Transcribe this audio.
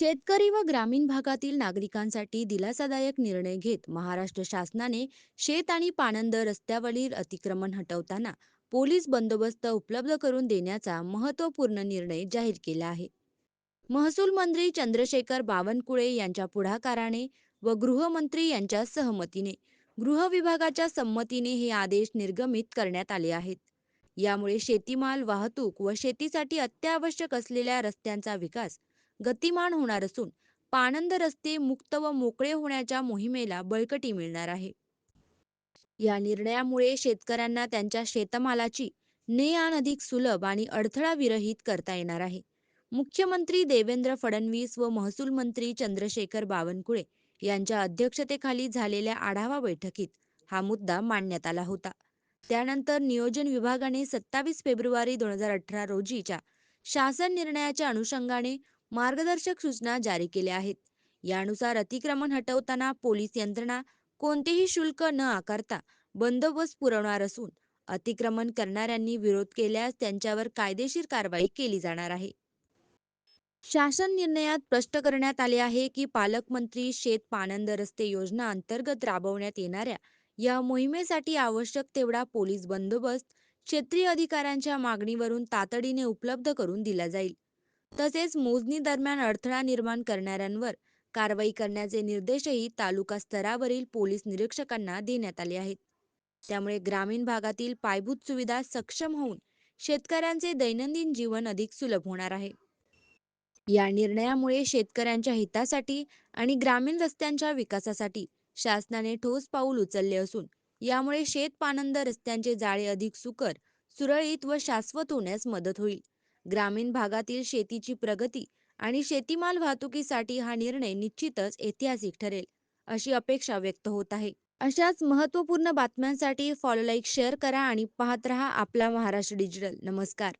शेतकरी व ग्रामीण भागातील नागरिकांसाठी दिलासादायक निर्णय घेत महाराष्ट्र शासनाने शेत आणि पाणंद रस्त्यावरील अतिक्रमण हटवताना पोलीस बंदोबस्त उपलब्ध करून देण्याचा महत्त्वपूर्ण निर्णय जाहीर केला आहे. महसूल मंत्री चंद्रशेखर बावनकुळे यांच्या पुढाकाराने व गृहमंत्री यांच्या सहमतीने गृह विभागाच्या संमतीने हे आदेश निर्गमित करण्यात आले आहेत. यामुळे शेतीमाल वाहतूक व शेतीसाठी अत्यावश्यक असलेल्या रस्त्यांचा विकास गतिमान होणार असून पाणंद रस्ते मुक्त व मोकळे होण्याच्या मोहिमेला बळकटी मिळणार आहे. या निर्णयामुळे शेतकऱ्यांना त्यांच्या शेतमालाची ने आण अधिक सुलभ आणि अडथळा विरहित करता येणार आहे. मुख्यमंत्री देवेंद्र फडणवीस व महसूल मंत्री चंद्रशेखर बावनकुळे यांच्या अध्यक्षतेखाली झालेल्या आढावा बैठकीत हा मुद्दा मांडण्यात आला होता. त्यानंतर नियोजन विभागाने सत्तावीस फेब्रुवारी दोन हजार अठरा रोजीच्या शासन निर्णयाच्या अनुषंगाने मार्गदर्शक सूचना जारी केल्या आहेत. यानुसार अतिक्रमण हटवताना पोलीस यंत्रणा कोणतेही शुल्क न आकारता बंदोबस्त पुरवणार असून अतिक्रमण करणाऱ्यांनी विरोध केल्यास त्यांच्यावर कायदेशीर कारवाई केली जाणार आहे. शासन निर्णयात स्पष्ट करण्यात आले आहे की पालकमंत्री शेत पानंद रस्ते योजना अंतर्गत राबवण्यात येणाऱ्या या मोहिमेसाठी आवश्यक तेवढा पोलीस बंदोबस्त क्षेत्रीय अधिकाऱ्यांच्या मागणीवरून तातडीने उपलब्ध करून दिला जाईल. तसेच मोजणी दरम्यान अडथळा निर्माण करणाऱ्यांवर कारवाई करण्याचे निर्देशही तालुका स्तरावरील पोलीस निरीक्षकांना देण्यात आले आहेत. त्यामुळे ग्रामीण भागातील पायाभूत सुविधा सक्षम होऊन शेतकऱ्यांचे दैनंदिन जीवन अधिक सुलभ होणार आहे. या निर्णयामुळे शेतकऱ्यांच्या हितासाठी आणि ग्रामीण रस्त्यांच्या विकासासाठी शासनाने ठोस पाऊल उचलले असून यामुळे शेतपानंद रस्त्यांचे जाळे अधिक सुकर सुरळीत व शाश्वत होण्यास मदत होईल. ग्रामीण भागातील शेतीची प्रगती आणि शेतीमाल वाहतुकीसाठी हा निर्णय निश्चितच ऐतिहासिक ठरेल अशी अपेक्षा व्यक्त होत आहे. अशाच महत्त्वपूर्ण बातम्यांसाठी फॉलो लाईक शेअर करा आणि पाहत रहा आपला महाराष्ट्र डिजिटल नमस्कार.